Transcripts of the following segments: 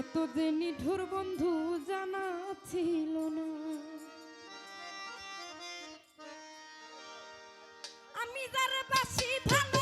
এত যে নিঠুর বন্ধু জানা ছিল না। আমি যারে বাসি ভালো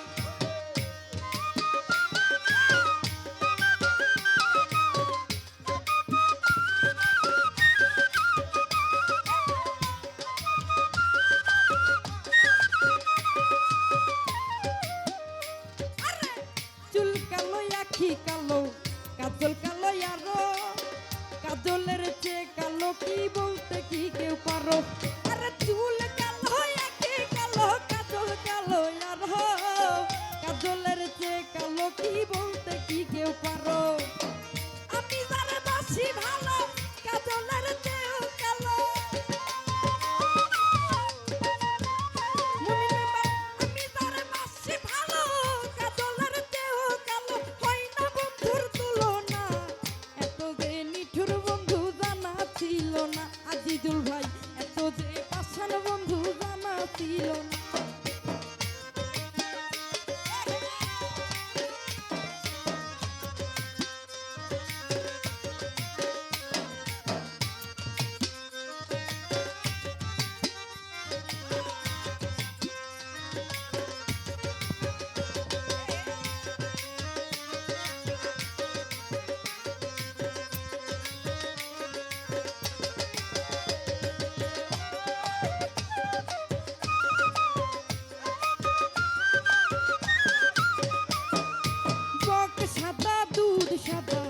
সাদা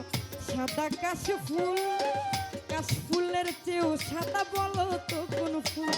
সাদা কাশ ফুল কাশ ফুলের চেয়েও সাদা বলো তো কোন ফুল?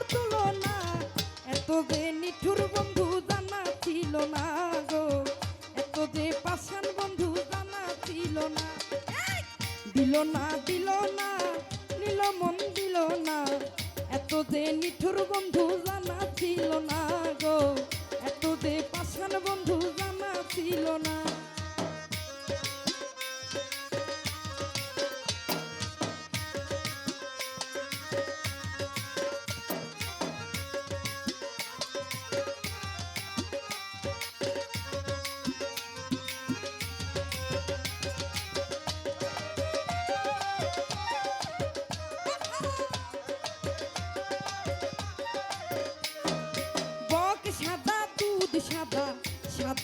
বন্ধুর তুলনা এত যে নিঠুর বন্ধু জানা ছিল না গো। এত যে পাষাণ বন্ধু জানা ছিল না। দিল না দিল না, নিল মন দিল না। এত যে নিঠুর বন্ধু জানা ছিল না গো। এত যে পাষাণ বন্ধু জানা ছিল না।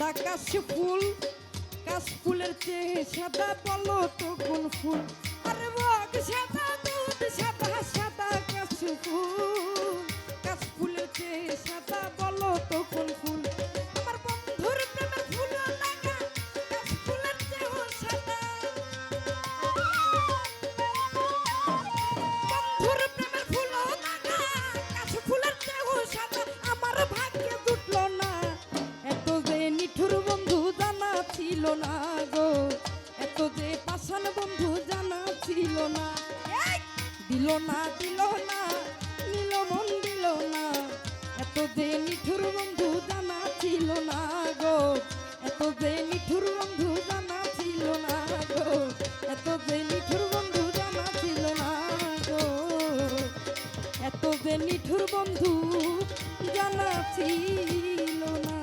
আকাশ ফুল কাশ ফুলের চেয়ে সাদা বলো তো কোন ফুল? আরে দিল না দিল না, নিল মন দিল না। এত যে নিঠুর বন্ধু জানা ছিল না গো, এত যে নিঠুর বন্ধু জানা ছিল না গো, এত যে নিঠুর বন্ধু জানা ছিল না গো। এত মিঠুর নিঠুর বন্ধু জানা ছিল না